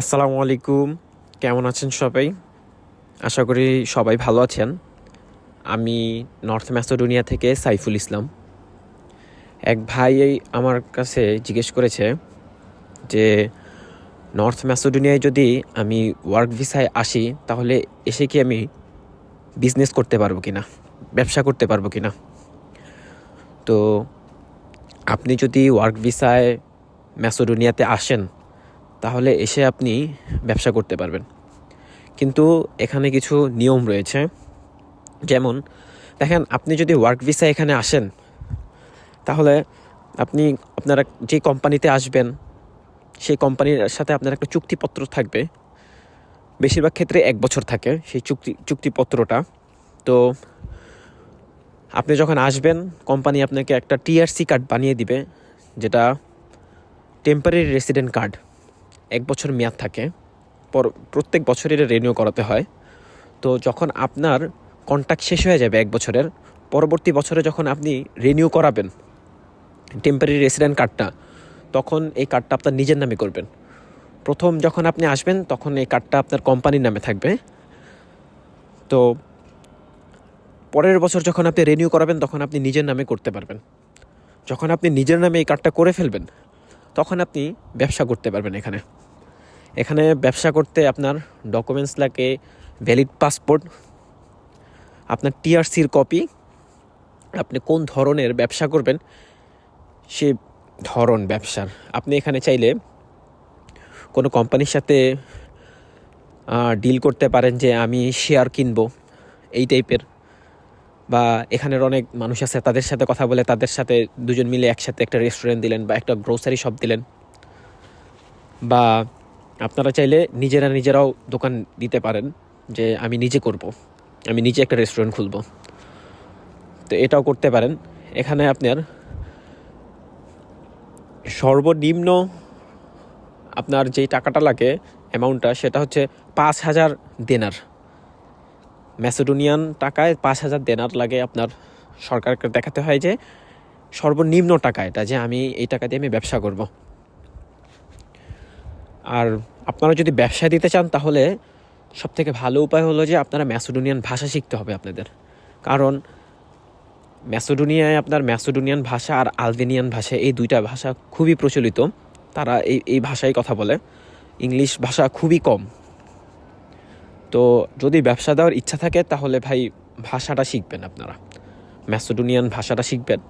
আসসালামু আলাইকুম। কেমন আছেন সবাই? আশা করি সবাই ভালো আছেন। আমি নর্থ ম্যাসোডোনিয়া থেকে সাইফুল ইসলাম। এক ভাই আমার কাছে জিজ্ঞেস করেছে যে, নর্থ ম্যাসোডোনিয়ায় যদি আমি ওয়ার্ক ভিসায় আসি, তাহলে এসে কি আমি বিজনেস করতে পারব কি না ব্যবসা করতে পারব কি না তো, আপনি যদি ওয়ার্ক ভিসায় ম্যাসোডোনিয়াতে আসেন তাহলে এসে আপনি ব্যবসা করতে পারবেন। কিন্তু এখানে কিছু নিয়ম রয়েছে। যেমন, দেখেন, আপনি যদি ওয়ার্ক ভিসা এখানে আসেন, তাহলে আপনি আপনারা যে কোম্পানিতে আসবেন, সেই কোম্পানির সাথে আপনার একটা চুক্তিপত্র থাকবে। বেশিরভাগ ক্ষেত্রে এক বছর থাকে সেই চুক্তি, চুক্তিপত্রটা। তো আপনি যখন আসবেন কোম্পানি আপনাকে একটা টিআরসি কার্ড বানিয়ে দিবে, যেটা টেম্পারারি রেসিডেন্ট কার্ড এক বছর মেয়াদ থাকে, পর প্রত্যেক বছরের রিনিউ করাতে হয়। তো যখন আপনার কন্ট্যাক্ট শেষ হয়ে যাবে এক বছরের, পরবর্তী বছরে যখন আপনি রিনিউ করাবেন টেম্পারারি রেসিডেন্ট কার্ডটা তখন এই কার্ডটা আপনার নিজের নামে করবেন। প্রথম যখন আপনি আসবেন, তখন এই কার্ডটা আপনার কোম্পানির নামে থাকবে। তো পরের বছর যখন আপনি রিনিউ করাবেন, তখন আপনি নিজের নামে করতে পারবেন। যখন আপনি নিজের নামে এই কার্ডটা করে ফেলবেন তখন আপনি ব্যবসা করতে পারবেন এখানে। এখানে ব্যবসা করতে আপনার ডকুমেন্টস লাগে ভ্যালিড পাসপোর্ট আপনার টিআরসির কপি আপনি কোন ধরনের ব্যবসা করবেন, সে ধরন ব্যবসার। আপনি এখানে চাইলে কোনো কোম্পানির সাথে ডিল করতে পারেন যে আমি শেয়ার কিনবো, এই টাইপের বা এখানের অনেক মানুষ আছে, তাদের সাথে কথা বলে, তাদের সাথে দুজন মিলে একসাথে একটা রেস্টুরেন্ট দিলেন বা একটা গ্রোসারি শপ দিলেন। বা আপনারা চাইলে নিজেরা নিজেরাও দোকান দিতে পারেন যে আমি নিজে করব, আমি নিজে একটা রেস্টুরেন্ট খুলব। তো এটাও করতে পারেন। এখানে আপনার সর্বনিম্ন আপনার যেই টাকাটা লাগে অ্যামাউন্টটা সেটা হচ্ছে পাঁচ হাজার দেনার। ম্যাসেডোনিয়ান টাকায় পাঁচ হাজার দেনার লাগে আপনার সরকারকে দেখাতে হয় যে সর্বনিম্ন টাকা এটা, যে আমি এই টাকা দিয়ে আমি ব্যবসা করব। আর আপনারা যদি ব্যবসা দিতে চান তাহলে সবথেকে ভালো উপায় হলো যে আপনারা ম্যাসেডোনিয়ান ভাষা শিখতে হবে আপনাদের। কারণ ম্যাসেডোনিয়ায় আপনার ম্যাসেডোনিয়ান ভাষা আর আলবেনিয়ান ভাষা, এই দুইটা ভাষা খুবই প্রচলিত। তারা এই এই ভাষায় কথা বলে। ইংলিশ ভাষা খুবই কম। তো যদি ব্যবসা দেওয়ার ইচ্ছা থাকে, তাহলে ভাই ভাষাটা শিখবেন আপনারা। ম্যাসোডোনিয়ান ভাষাটা শিখবেন।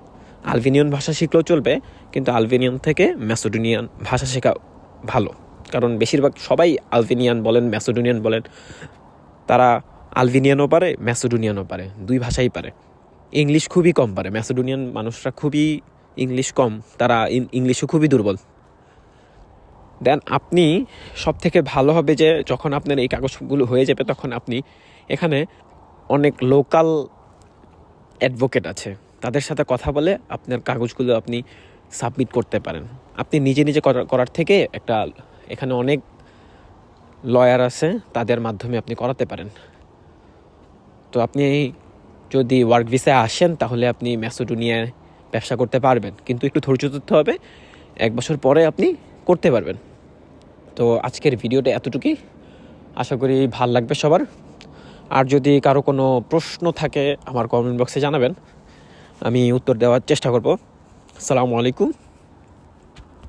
আলবেনিয়ান ভাষা শিখলেও চলবে, কিন্তু আলবেনিয়ান থেকে ম্যাসোডোনিয়ান ভাষা শেখা ভালো। কারণ বেশিরভাগ সবাই আলবেনিয়ান বলেন, ম্যাসোডোনিয়ান বলেন। তারা আলবেনিয়ানও পারে, ম্যাসোডোনিয়ানও পারে, দুই ভাষাই পারে। ইংলিশ খুবই কম পারে, ম্যাসোডোনিয়ান মানুষরা খুবই ইংলিশ কম, তারা ইংলিশও খুবই দুর্বল। দেন আপনি সব থেকে ভালো হবে যে যখন আপনার এই কাগজগুলো হয়ে যাবে তখন আপনি এখানে অনেক লোকাল অ্যাডভোকেট আছে। তাদের সাথে কথা বলে আপনার কাগজগুলো আপনি সাবমিট করতে পারেন। আপনি নিজে নিজে করা- করার থেকে একটা এখানে অনেক লয়ার আছে, তাদের মাধ্যমে আপনি করাতে পারেন। তো আপনি যদি ওয়ার্ক ভিসায় আসেন তাহলে আপনি ম্যাসোডোনিয়ায় ব্যবসা করতে পারবেন। কিন্তু একটু ধৈর্য ধরতে হবে, এক বছর পরে আপনি করতে পারবেন। তো আজকের ভিডিওটা এতটুকুই। আশা করি ভালো লাগবে সবার। আর যদি কারও কোনো প্রশ্ন থাকে, আমার কমেন্ট বক্সে জানাবেন। আমি উত্তর দেওয়ার চেষ্টা করব। আসসালামু আলাইকুম।